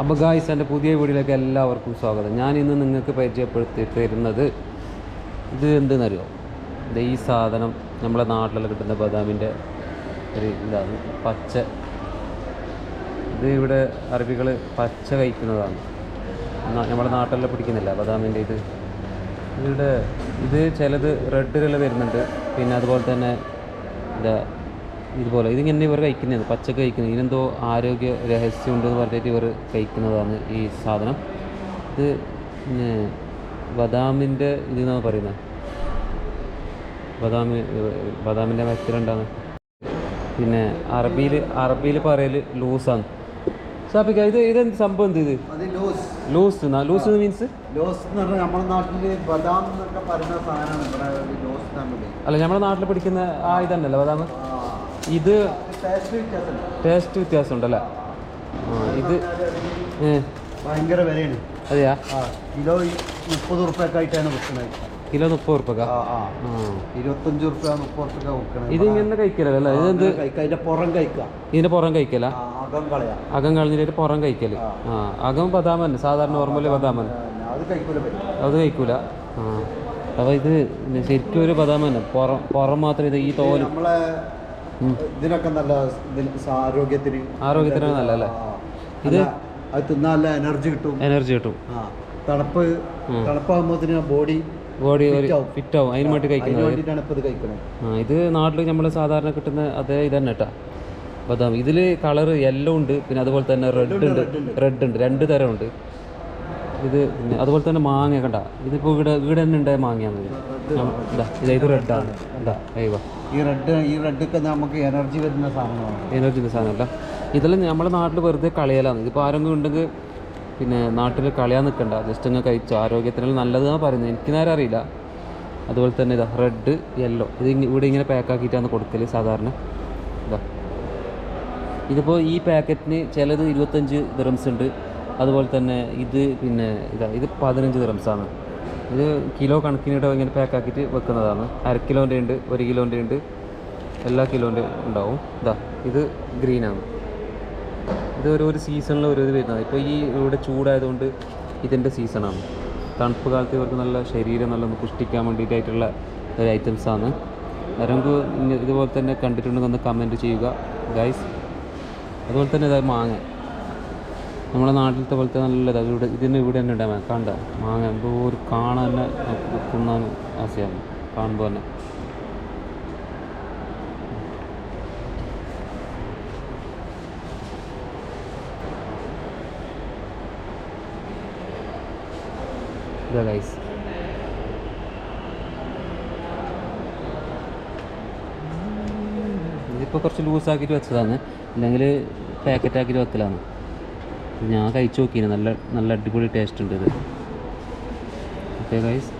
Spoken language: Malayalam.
അപ്പോൾ എന്റെ പുതിയ വീഡിയോയിലേക്ക് എല്ലാവർക്കും സ്വാഗതം. ഞാൻ ഇന്ന് നിങ്ങൾക്ക് പരിചയപ്പെടുത്തി തരുന്നത് ഇത് എന്തെന്നറിയോ? ഇത് ഈ സാധനം നമ്മുടെ നാട്ടിലെല്ലാം കിട്ടുന്ന ബദാമിന്റെ ഒരു ഇതാണ്. പച്ച. ഇത് ഇവിടെ അറബികൾ പച്ച കഴിക്കുന്നതാണ്. നമ്മുടെ നാട്ടിലെല്ലാം പിടിക്കുന്നില്ല ബദാമിന്റെ ഇത്. ഇവിടെ ഇത് ചിലത് റെഡിലെല്ലാം വരുന്നുണ്ട്. പിന്നെ അതുപോലെ തന്നെ എന്താ ഇതുപോലെ. ഇതിങ്ങനെ ഇവർ കഴിക്കുന്നതാണ് പച്ചക്ക് കഴിക്കുന്നത്. ഇതിനെന്തോ ആരോഗ്യ രഹസ്യം ഉണ്ടെന്ന് പറഞ്ഞിട്ട് ഇവർ കഴിക്കുന്നതാണ് ഈ സാധനം. ഇത് പിന്നെ ബദാമിന്റെ ഇത് എന്നാണ് പറയുന്നത്? ബദാമി ബദാമിന്റെ മരത്തിലുണ്ടാകുന്ന പിന്നെ അറബിയിൽ അറബിയിൽ പറയൽ ലൂസാണ്. ഷാപ്പിക്ക ഇത് ഇതെന്ത് സംഭവം എന്ത് ഇത് ലോസ്. ലൂസ് മീൻസ് ലോസ് എന്ന് പറഞ്ഞാൽ നമ്മുടെ നാട്ടിൽ ബദാം എന്നൊക്കെ പറയുന്ന സാധനമാണ് ഇവിടെ ഒരു ലോസ് അല്ല നമ്മുടെ നാട്ടിൽ പിടിക്കുന്ന ആ ഇതന്നല്ലോ ബദാം? ഇത് ടേസ്റ്റ് വ്യത്യാസം ആ ഇത് ഭയങ്കര വിലയാണ്. അതെയാ? കിലോ മുപ്പത് ഉറുപ്പ്യൊക്കെ ആയിട്ടാണ് വിൽക്കുന്നത് കിലോ മുപ്പത് ആ ഇരുപത്തഞ്ച് ഉറുപ്പ്യ മുപ്പത് ഉറുപ്പ്യൊക്കെ വിൽക്കണം ഇത് ഇങ്ങനെ കഴിക്കലല്ലേ? കഴിക്കുക അതിന്റെ പുറം കഴിക്കുക ഇതിന്റെ പുറം കഴിക്കല? അകം കളഞ്ഞിട്ട് പുറം കഴിക്കൽ. ആ. അകം ബദാമൻ സാധാരണ നോർമൽ ബദാമൻ. അത് കഴിക്കൂല അപ്പൊ ആ. അപ്പോൾ ഇത് ശരിക്കും ഒരു ബദാമൻ പുറം പുറം മാത്രം ഇത് ഈ തോൽ നമ്മളെ ഇതിനൊക്കെ നല്ല ആരോഗ്യത്തിന് ആരോഗ്യത്തിന് നല്ല അല്ലേ ഇത് അത് തിന്നാൽ നല്ല എനർജി കിട്ടും. എനർജി കിട്ടും. തണുപ്പ് തണുപ്പാകുമ്പോഴത്തേന് ബോഡി ബോഡി. ഫിറ്റ് ആവും. അതിന് വേണ്ടി കഴിക്കുന്നത്. ഇത് നാട്ടിൽ നമ്മൾ സാധാരണ കിട്ടുന്ന അതേ ഇത് തന്നെ കേട്ടാ ബദാം. ഇതിൽ കളർ യെല്ലോ ഉണ്ട്. പിന്നെ അതുപോലെ തന്നെ റെഡ് ഉണ്ട് റെഡ് ഉണ്ട്. രണ്ട് തരമുണ്ട് ഇത് പിന്നെ അതുപോലെ തന്നെ മാങ്ങ കണ്ട? ഇതിപ്പോ ഇവിടെ ഇവിടെ തന്നെ ഉണ്ടായ മാങ്ങയാണ് ഇത് റെഡാണ് ഈ റെഡ് ഈ റെഡൊക്കെ നമുക്ക് എനർജി വരുന്ന സാധനമാണ്. എനർജി വരുന്ന സാധനമല്ല ഇതെല്ലാം നമ്മുടെ നാട്ടിൽ വെറുതെ കളയലാണ്. ഇതിപ്പോൾ ആരെങ്കിലും ഉണ്ടെങ്കിൽ പിന്നെ നാട്ടിൽ കളയാൻ നിൽക്കണ്ട ജസ്റ്റ് അങ്ങ് കഴിച്ചു. ആരോഗ്യത്തിന് നല്ലതെന്നാണ് പറയുന്നത്. എനിക്ക് നേരെ അറിയില്ല. അതുപോലെ തന്നെ ഇതാ റെഡ് യെല്ലോ ഇത് ഇവിടെ ഇങ്ങനെ പാക്കാക്കിയിട്ടാണ് കൊടുക്കൽ സാധാരണ. ഇതാ. ഇതിപ്പോൾ ഈ പാക്കറ്റിന് ചിലത് ഇരുപത്തഞ്ച് ദിറംസ് ഉണ്ട്. അതുപോലെ തന്നെ ഇത് പിന്നെ ഇതാ ഇത് പതിനഞ്ച് ദിറംസാണ് ഇത് കിലോ കണക്കിനിട്ട് ഇങ്ങനെ പാക്കാക്കിയിട്ട് വെക്കുന്നതാണ്. അര കിലോന്റെ ഉണ്ട് ഒരു കിലോന്റെ ഉണ്ട് എല്ലാ കിലോന്റെ ഉണ്ടാവും. ഇതാ ഇത് ഗ്രീനാണ്. ഇത് ഒരു ഒരു സീസണിൽ ഓരോ ഇത് വരുന്നത് ഇപ്പോൾ ഈ ഇവിടെ ചൂടായതുകൊണ്ട് ഇതിന്റെ സീസണാണ്. തണുപ്പ് കാലത്ത് ഇവർക്ക് നല്ല ശരീരം നല്ല പുഷ്ടിക്കാൻ വേണ്ടിയിട്ടായിട്ടുള്ള ഒരു ഐറ്റംസാണ്. നമുക്ക് ഇതുപോലെ തന്നെ കണ്ടിട്ടുണ്ടെങ്കിൽ ഒന്ന് കമന്റ് ചെയ്യുക. ഗൈസ് അതുപോലെ തന്നെ ഇതായി മാങ്ങ. നമ്മുടെ നാട്ടിലത്തെ പോലത്തെ നല്ല ഇവിടെ ഇതിന് ഇവിടെ തന്നെ ഉണ്ടാകും കണ്ട? മാങ്ങ എന്തോ ഒരു കാണാൻ തന്നെ തിന്നാൻ ആശയാണ് കാണുമ്പോൾ തന്നെ. ഇതാ ഗൈസ് ഇതിപ്പോൾ കുറച്ച് ലൂസാക്കിയിട്ട് വെച്ചതാണ്. അല്ലെങ്കിൽ പാക്കറ്റ് പാക്കറ്റാക്കിയിട്ട് വെക്കലാണ്. ഞാൻ കഴിച്ചു നോക്കിയിരുന്നു നല്ല നല്ല അടിപൊളി ടേസ്റ്റ് ഉണ്ട് ഇത്. Okay guys